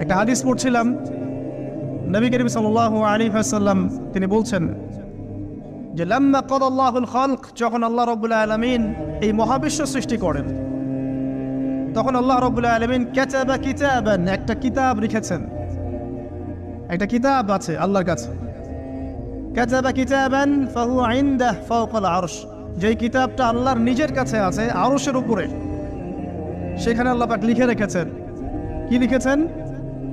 একটা হাদিস পড়ছিলাম, নবী করিম সাল্লাল্লাহু আলী সাল্লাম তিনি বলছেন যে, লাম্মা কদ আল্লাহুল খালক যখন আল্লাহ রবুল্লাহ আলমিন এই মহাবিশ্ব সৃষ্টি করেন, তখন আল্লাহ রবুল্লাহ আলমিন ক্যাচাবা কিতাবান, একটা কিতাব লিখেছেন। একটা কিতাব আছে আল্লাহর কাছে। ক্যাচাবা কিতাবান ফাহু আইন্দাহ ফাওকাল আরশ। যেই কিতাবটা আল্লাহর নিজের কাছে আছে আরশের উপরে, সেখানে আল্লাহ পাক লিখে রেখেছেন। কি লিখেছেন?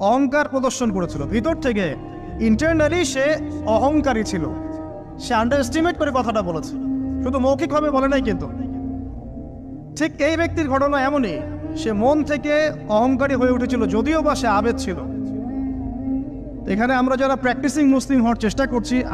অহংকার প্রদর্শন করেছিল। ভিতর থেকে ইন্টারনালি সে অহংকারী ছিল। সে আন্ডার এস্টিমেট করে কথাটা বলেছে। শুধু মৌখিকভাবে বলে নাই কিন্তু। ঠিক এই ব্যক্তির ঘটনা এমনই, সে মন থেকে অহংকারী হয়ে উঠেছিল, যদিও বা সে আবেদ ছিল। এখানে আমরা যারা প্র্যাকটিসিং মুসলিম হওয়ার চেষ্টা করছি